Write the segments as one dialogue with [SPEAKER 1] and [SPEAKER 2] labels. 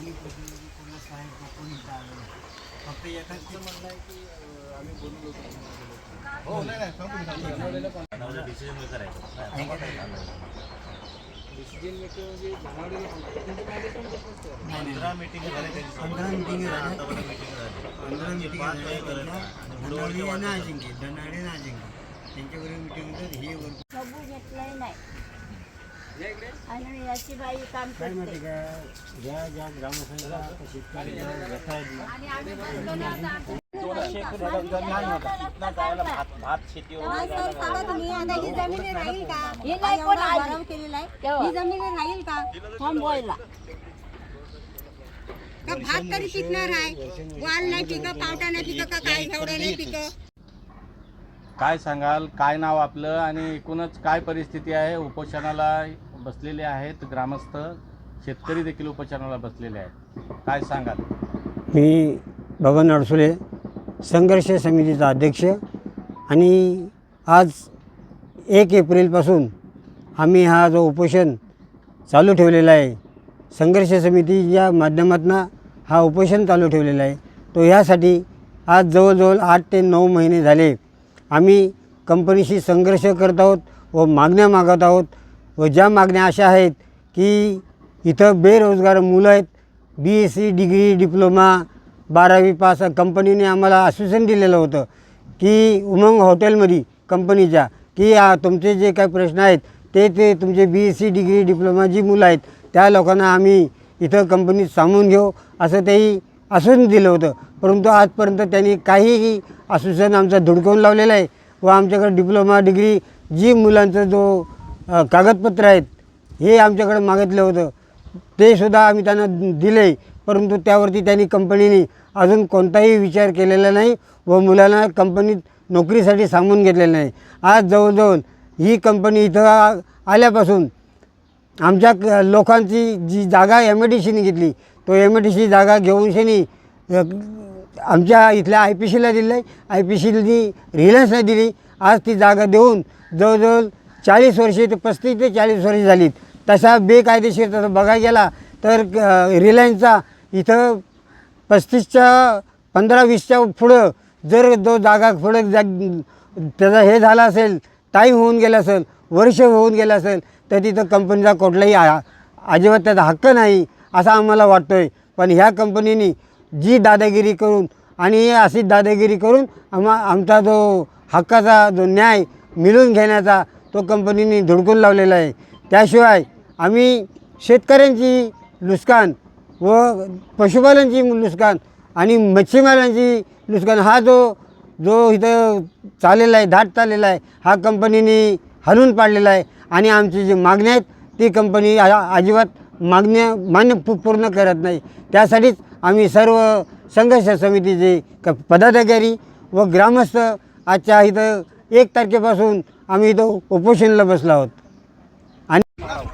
[SPEAKER 1] कोणी प्रतिनिधी कोणी साहेब कोणी आलं नाही. फक्त ते म्हणणं आहे की आम्ही बोललो होतो
[SPEAKER 2] डिसिजन मेकर आहे
[SPEAKER 1] डिसिजन मेकर म्हणजे.
[SPEAKER 2] पंधरा मिटिंग झाले
[SPEAKER 1] पंधरा meeting झाल्या. पंधरा मिटिंग
[SPEAKER 2] नाही.
[SPEAKER 1] धनावडे ना अजिंक्य धनावडे ना अजिंक्य त्यांच्याकडे मिटिंग होतात हे वर
[SPEAKER 3] सबू घेतलंय नाही. आणि याची बाई काम
[SPEAKER 1] काय
[SPEAKER 3] करते
[SPEAKER 1] माहिती का ज्या ज्या शेतकरी व्यथा
[SPEAKER 3] आणि आम्ही ना आता आमच्या
[SPEAKER 2] दोनशे एकर लहान होता. भात भात शेती वगैरे
[SPEAKER 3] हे नाही कोण आली.
[SPEAKER 4] ही जमीन राहील का
[SPEAKER 3] थांबवायला
[SPEAKER 4] का भात तरी पिकणार आहे वाल नाही पिक पावटा नाही पिक का काय एवढं नाही पिक
[SPEAKER 5] काय सांगाल काय नाव आपलं आणि एकूणच काय परिस्थिती आहे उपोषणाला बसलेले आहेत ग्रामस्थ शेतकरी देखील उपचाराला बसलेले आहेत. काय सांगाल?
[SPEAKER 6] मी बबन अडसुले संघर्ष समितीचा अध्यक्ष आणि आज एक एप्रिलपासून आम्ही हा जो उपोषण चालू ठेवलेला आहे संघर्ष समितीच्या माध्यमातून हा उपोषण चालू ठेवलेला आहे तो ह्यासाठी आज जवळजवळ आठ ते नऊ महिने झाले. आम्ही कंपनीशी संघर्ष करत आहोत व मागण्या मागत आहोत व ज्या मागण्या अशा आहेत की इथं बेरोजगार मुलं आहेत B S C degree diploma बारावी पास कंपनीने आम्हाला आश्वासन दिलेलं होतं की उमंग हॉटेलमध्ये कंपनीच्या की तुमचे जे काही प्रश्न आहेत ते ते तुमचे B S C degree diploma जी मुलं आहेत त्या लोकांना आम्ही इथं कंपनीत सामावून घेऊ असं तेही आश्वासन दिलं होतं. परंतु आजपर्यंत त्यांनी काहीही आश्वासन आमचं धुडकवून लावलेलं आहे व आमच्याकडे डिप्लोमा डिग्री जी मुलांचा जो अ, कागदपत्र आहेत. हे आमच्याकडे मागितलं होतं. ते सुद्धा आम्ही त्यांना दिले परंतु त्यावरती त्यांनी कंपनीने अजून कोणताही विचार केलेला नाही व मुलांना कंपनीत नोकरीसाठी सांगून घेतलेलं नाही. आज जवळजवळ ही कंपनी इथं आ- आल्यापासून आमच्या क- लोकांची जी जागा एम ए डी सीने घेतली तो एम ए डी सी जागा घेऊन शनी अ, आमच्या इथल्या आय पी सीला दिलं आहे आय पी सीनी रिलायन्सला दिली. आज ती जागा देऊन जवळजवळ चाळीस वर्षे ते पस्तीस ते चाळीस वर्षे झालीत. तसा बेकायदेशीर तसं बघायला गेला तर रिलायन्सचा इथं पस्तीसच्या पंधरा वीसच्या पुढं जर जो जागा पुढं जा त्याचा हे झाला असेल टाईम होऊन गेला असेल वर्ष होऊन गेलं असेल तर तिथं कंपनीचा कुठलाही आ अजिबात त्याचा हक्क नाही असा आम्हाला वाटतो आहे पण ह्या कंपनीने जी दादागिरी करून आणि अशी दादागिरी करून आम्हा आमचा जो हक्काचा जो न्याय मिळून घेण्याचा तो कंपनीने धुडकून लावलेला आहे. त्याशिवाय आम्ही शेतकऱ्यांची नुकसान व पशुपालनची नुकसान आणि मच्छीमारांची नुकसान हा जो जो इथं चाललेला आहे धाट चाललेला आहे हा कंपनीने हलवून पाडलेला आहे. आणि आमची जी मागण्या आहेत ती कंपनी अजिबात मागण्या मान्य पूर्ण करत नाही. त्यासाठीच आम्ही सर्व संघर्ष समितीचे क पदाधिकारी व ग्रामस्थ आजच्या इथं एक तारखेपासून आम्ही इथं उपोषणला बसलो आहोत.
[SPEAKER 4] मुलावर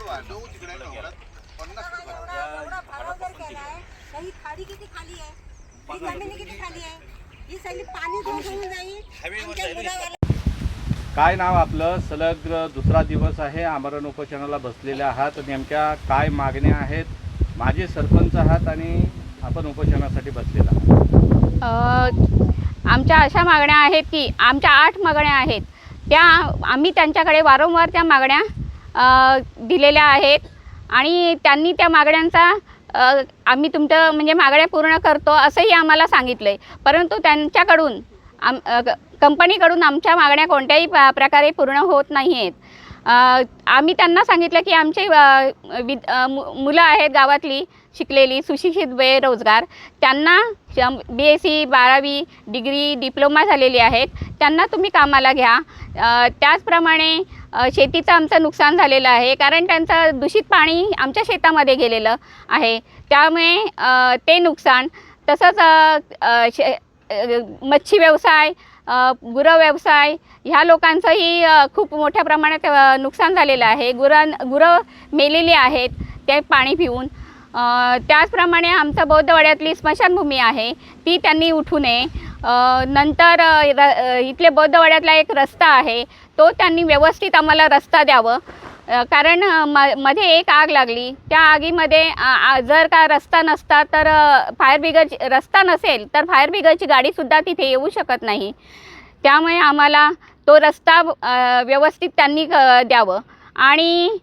[SPEAKER 5] काय नाव आपलं? सलग दुसरा दिवस आहे. आमरण उपोषणाला बसलेले आहात. नेमक्या काय मागण्या आहेत? माझे सरपंच आहात आणि आपण उपोषणासाठी बसलेला आहात.
[SPEAKER 7] अ, आमच्या अशा मागण्या आहेत की आमच्या आठ मागण्या आहेत. त्या आम्ही त्यांच्याकडे वारंवार त्या मागण्या दिलेल्या आहेत. आणि त्यांनी त्या मागण्यांचा आम्ही तुमचं म्हणजे मागण्या पूर्ण करतो असंही आम्हाला सांगितलं आहे परंतु त्यांच्याकडून आम कंपनीकडून आमच्या मागण्या कोणत्याही प- प्रकारे पूर्ण होत नाही आहेत आम्ही त्यांना सांगितलं की आमचे विद मु मुलं आहेत गावातली शिकलेली सुशिक्षित बेरोजगार त्यांना बी एस सी बारावी डिग्री डिप्लोमा झालेली आहेत. त्यांना तुम्ही कामाला घ्या. त्याचप्रमाणे शेतीचं आमचं नुकसान झालेलं आहे कारण त्यांचं दूषित पाणी आमच्या शेतामध्ये गेलेलं आहे. त्यामुळे ते नुकसान. तसंच शे मच्छी व्यवसाय गुरं व्यवसाय ह्या लोकांचंही खूप मोठ्या प्रमाणात नुकसान झालेलं आहे. गुरां गुरं मेलेली आहेत ते पाणी पिऊन. त्याचप्रमाणे आमचं बौद्धवाड्यातली स्मशानभूमी आहे ती त्यांनी उठू नये. नंतर र इथले बौद्धवाड्यातला एक रस्ता आहे तो त्यांनी व्यवस्थित आम्हाला रस्ता द्यावं. कारण म मध्ये एक आग लागली. त्या आगीमध्ये आ- जर का रस्ता नसता तर फायर ब्रिगेड रस्ता नसेल तर फायर ब्रिगेडची गाडीसुद्धा तिथे येऊ शकत नाही. त्यामुळे आम्हाला तो रस्ता व्यवस्थित त्यांनी द्यावं. आणि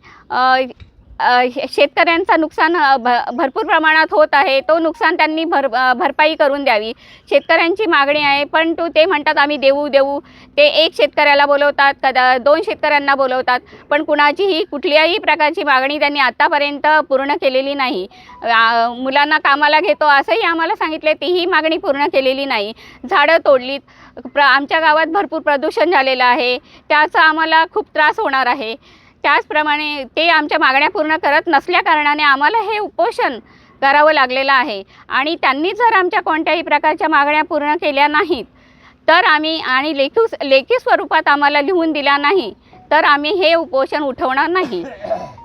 [SPEAKER 7] शेतकऱ्यांचा नुकसान भ भरपूर प्रमाणात होत आहे. तो नुकसान त्यांनी भर भरपाई करून द्यावी. शेतकऱ्यांची मागणी आहे पण तो ते म्हणतात आम्ही देऊ देऊ. ते एक शेतकऱ्याला बोलवतात कदा दोन शेतकऱ्यांना बोलवतात. पण कुणाचीही कुठल्याही प्रकारची मागणी त्यांनी आत्तापर्यंत पूर्ण केलेली नाही. मुलांना कामाला घेतो असंही आम्हाला सांगितले तीही मागणी पूर्ण केलेली नाही. झाडं तोडलीत. प्र आमच्या गावात भरपूर प्रदूषण झालेलं आहे. त्याचा आम्हाला खूप त्रास होणार आहे. त्याचप्रमाणे ते आमच्या मागण्या पूर्ण करत नसल्याकारणाने आम्हाला हे उपोषण करावं लागलेलं आहे. आणि त्यांनी जर आमच्या कोणत्याही प्रकारच्या मागण्या पूर्ण केल्या नाहीत तर आम्ही आणि लेखी लेखी स्वरूपात आम्हाला लिहून दिला नाही तर आम्ही हे उपोषण उठवणार नाही.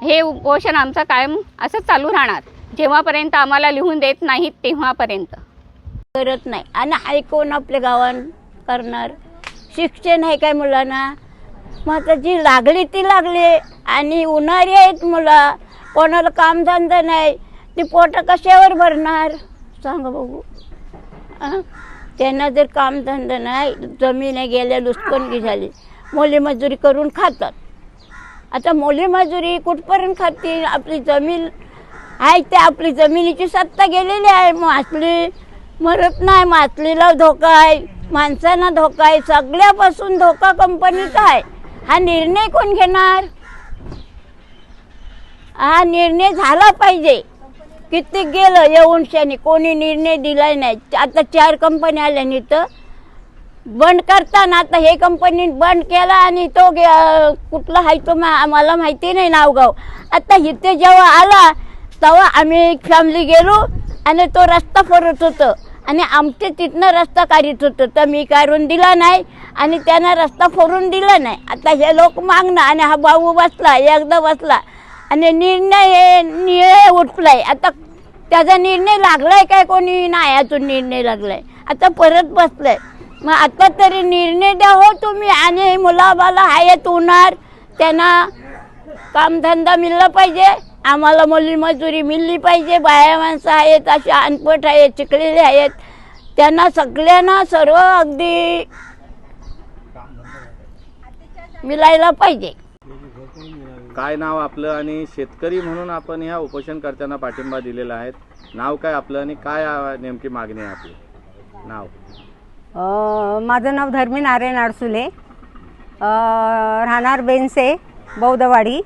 [SPEAKER 7] हे उपोषण आमचं कायम असं चालू राहणार. जेव्हापर्यंत आम्हाला लिहून देत नाहीत तेव्हापर्यंत.
[SPEAKER 3] करत नाही. आणि ऐकून आपल्या गावात करणार. शिक्षण आहे काय मुलांना? मग आता जी लागली ती लागली. आणि उन्हाळी आहेत मुलं. कोणाला कामधंदा नाही. ती पोटं कशावर भरणार? सांगा बघू. त्यांना जर कामधंदा नाही जमीन गेल्या लुचपणगी झाली. मोली मजुरी करून खातात. आता मोली मजुरी कुठपर्यंत खातील? आपली जमीन आहे ते आपली जमिनीची सत्ता गेलेली आहे. मासली मरत नाही मासलीला धोका आहे. माणसांना धोका आहे. सगळ्यापासून धोका कंपनीचा आहे. हा निर्णय कोण घेणार? हा निर्णय झाला पाहिजे. किती गेलं येऊनशाने कोणी निर्णय दिलाय नाही. आता चार कंपन्या आल्या तर बंद करताना आता हे कंपनी बंद केला आणि तो गे- कुठला आहे तो मा- मला माहिती नाही नावगाव. आता इथे जेव्हा आला तेव्हा आम्ही फॅमिली गेलो आणि तो रस्ता फरत होतं. आणि आमच्या तिथनं रस्ता काढत होतं. तर मी काढून दिला नाही आणि त्यांना रस्ता फोडून दिला नाही. आता हे लोक मागणं आणि हा भाऊ बसला एकदा बसला आणि निर्णय हे निर्णय उठलाय. आता त्याचा निर्णय लागलाय काय कोणी? नाही अजून निर्णय लागलाय. आता परत बसलाय. मग आता तरी निर्णय द्या हो तुम्ही आणि मुलाबाला हायत होणार. त्यांना कामधंदा मिळला पाहिजे. आम्हाला मुली मजुरी मिळली पाहिजे बाया माणसं आहेत असे अनपट आहेत चिकलेले आहेत. त्यांना सगळ्यांना सर्व अगदी मिळायला पाहिजे.
[SPEAKER 5] काय नाव आपलं आणि शेतकरी म्हणून आपण ह्या उपोषणकर्त्यांना पाठिंबा दिलेला आहे. नाव काय आपलं आणि काय नेमकी मागणी आहे आपली? नाव.
[SPEAKER 8] अ, माझं नाव धर्मी नारायण आडसुले. अ, राहणार बेनसे बौद्धवाडी.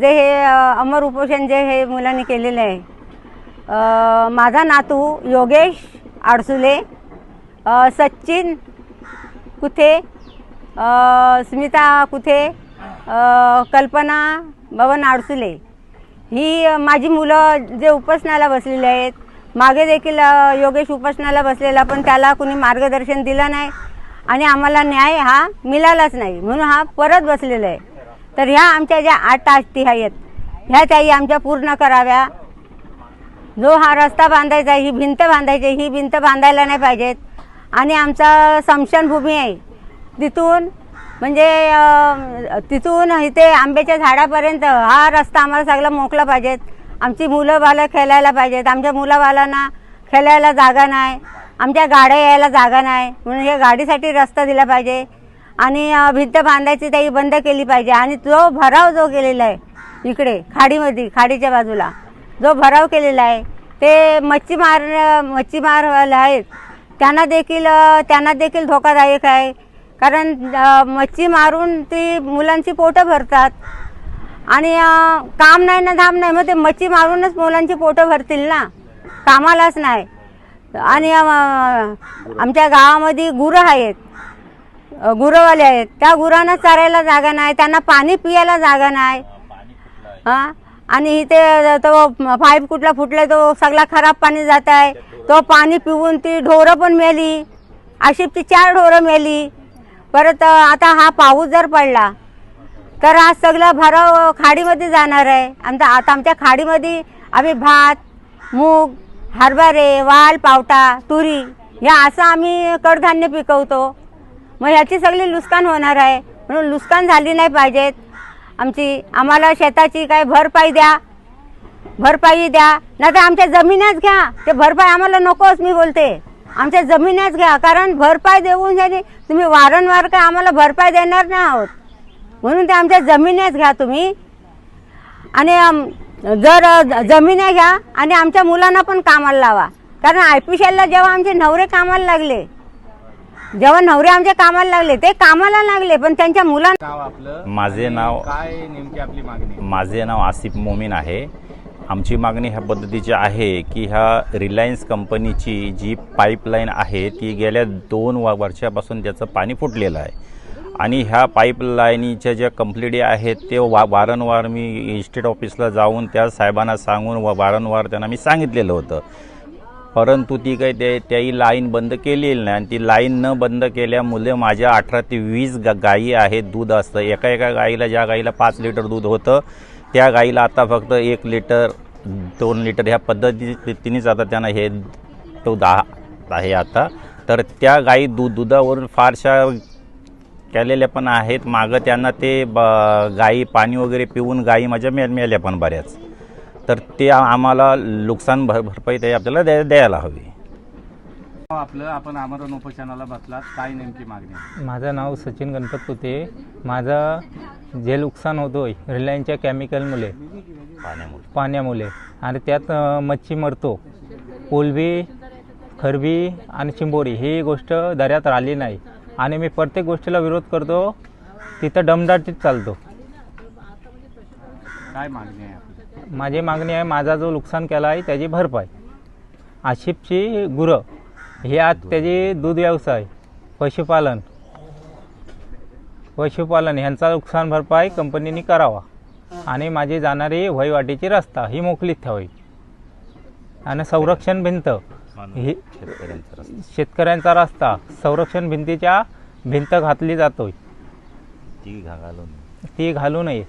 [SPEAKER 8] जे हे अमर उपोषण जे हे मुलांनी केलेलं आहे. माझा नातू योगेश आडसुले सचिन कुथे स्मिता कुथे कल्पना भवन आडसुले. ही माझी मुलं जे उपासनाला बसलेले आहेत मागे देखील योगेश उपासनाला बसलेला पण त्याला कुणी मार्गदर्शन दिलं नाही. आणि आम्हाला न्याय हा मिळालाच नाही. म्हणून हा परत बसलेला आहे. तर ह्या आमच्या ज्या आठ आष्टी आहेत ह्या त्याही आमच्या पूर्ण कराव्या. जो हा रस्ता बांधायचा आहे, ही भिंत बांधायची आहे, ही भिंत बांधायला नाही पाहिजेत. आणि आमचा समशनभूमी आहे. तिथून म्हणजे तिथून इथे आंब्याच्या झाडापर्यंत हा रस्ता आम्हाला सगळा मोकला पाहिजेत. आमची मुलं बालं खेळायला पाहिजेत. आमच्या मुलाबालांना खेळायला जागा नाही. आमच्या गाड्या यायला जागा नाही. म्हणून हे गाडीसाठी रस्ता दिला पाहिजे. आणि भिंत बांधायची त्याही बंद केली पाहिजे. आणि जो भराव जो केलेला आहे इकडे खाडीमध्ये खाडीच्या बाजूला जो भराव केलेला आहे ते मच्छीमार मच्छीमारवाले आहेत. त्यांना देखील त्यांना देखील धोकादायक आहे. कारण मच्छी मारून ती मुलांची पोटं भरतात. आणि काम नाही ना धाम नाही मग ते मच्छी मारूनच मुलांची पोटं भरतील ना? कामालाच नाही. आणि आमच्या गावामध्ये गुरं आहेत. गुरंवाले आहेत. त्या गुरांना चरायला जागा नाही त्यांना पाणी पियायला जागा नाही. हां आणि इथे तो पाईप कुठला फुटला तो सगळा खराब पाणी जात आहे. तो पाणी पिऊन ती ढोरं पण मेली. अशी ती चार ढोरं मेली. परत आता हा पाऊस जर पडला तर हा सगळा भराव खाडीमध्ये जाणार आहे. आमचा आता आमच्या खाडीमध्ये आम्ही भात मूग हरभरे वाल पावटा तुरी या असं आम्ही कडधान्य पिकवतो. मग ह्याची सगळी नुकसान होणार आहे. म्हणून नुकसान झाली नाही पाहिजेत. आमची आम्हाला शेताची काय भरपाई द्या. भरपाई द्या. नाही तर आमच्या जमीनच घ्या. ते भरपाई आम्हाला नकोच मी बोलते. आमच्या जमीनच घ्या. कारण भरपाई देऊन झाली तुम्ही वारंवार काय आम्हाला भरपाई देणार नाही आहोत. म्हणून ते आमच्या जमीनच घ्या तुम्ही. आणि जर जमीन घ्या आणि आमच्या मुलांना पण कामाला लावा. कारण आय पी जेव्हा आमचे नवरे कामाला लागले जेव्हा नवरे आमच्या कामाला लागले ते कामाला लागले पण त्यांच्या मुलांना
[SPEAKER 5] नाव आपलं?
[SPEAKER 2] माझे नाव
[SPEAKER 5] काय नेमकी आपली मागणी? आहे?
[SPEAKER 2] माझे नाव आसिफ मोमीन आहे. आमची मागणी ह्या पद्धतीची आहे की ह्या रिलायन्स कंपनीची जी पाईपलाईन आहे ती गेल्या दोन व वर्षापासून त्याचं पाणी फुटलेलं आहे. आणि ह्या पाईपलाईनीच्या ज्या कंप्लेंटी आहेत ते वा वारंवार मी इस्टेट ऑफिसला जाऊन त्या साहेबांना सांगून व वारंवार त्यांना मी सांगितलेलं होतं. परंतु ती काही ते त्याही लाईन बंद केलेली नाही. आणि ती लाईन न बंद केल्यामुळे माझ्या अठरा ते वीस गा गायी आहेत दूध असतं. एका एका गाईला ज्या गाईला पाच लिटर दूध होतं त्या गाईला आता फक्त एक लिटर दोन लिटर ह्या पद्धतीनेच आता त्यांना हे तो दहा आहे आता. तर त्या गाई दूध दुधावरून फारशा केलेल्या पण आहेत. मागं त्यांना ते ब गाई पाणी वगैरे पिऊन गाई माझ्या मेल मेल्या पण बऱ्याच. तर ते आम्हाला नुकसान भर भरपाई ते आपल्याला द्या द्यायला हवी.
[SPEAKER 5] आपलं आपण आमरण उपोषणाला बसलात. काय नेमकी मागणी आहे?
[SPEAKER 9] माझं नाव सचिन गणपत पुते. माझं जे नुकसान होतो आहे रिलायन्सच्या केमिकलमुळे
[SPEAKER 2] पाण्यामुळे.
[SPEAKER 9] पाण्यामुळे आणि त्यात अं, मच्छी मरतो. कोलबी खरबी आणि चिंबोरी ही गोष्ट दर्यात राहिली नाही. आणि मी प्रत्येक गोष्टीला विरोध करतो तिथं दमदाटीत चालतो.
[SPEAKER 5] काय मागणी आहे?
[SPEAKER 9] माझी मागणी आहे माझा जो नुकसान केला आहे त्याची भरपाई. आशिफची गुरं हे आज त्याची दूध व्यवसाय पशुपालन पशुपालन ह्यांचा नुकसान भरपाई कंपनीने करावा. आणि माझी जाणारी वहिवाटीची रस्ता ही मोकळीत ठेवावी. आणि संरक्षण भिंत ही शेतकऱ्यांचा रस्ता संरक्षण भिंतीच्या भिंत घातली जातोय.
[SPEAKER 2] ती घालून.
[SPEAKER 9] ती घालू नये.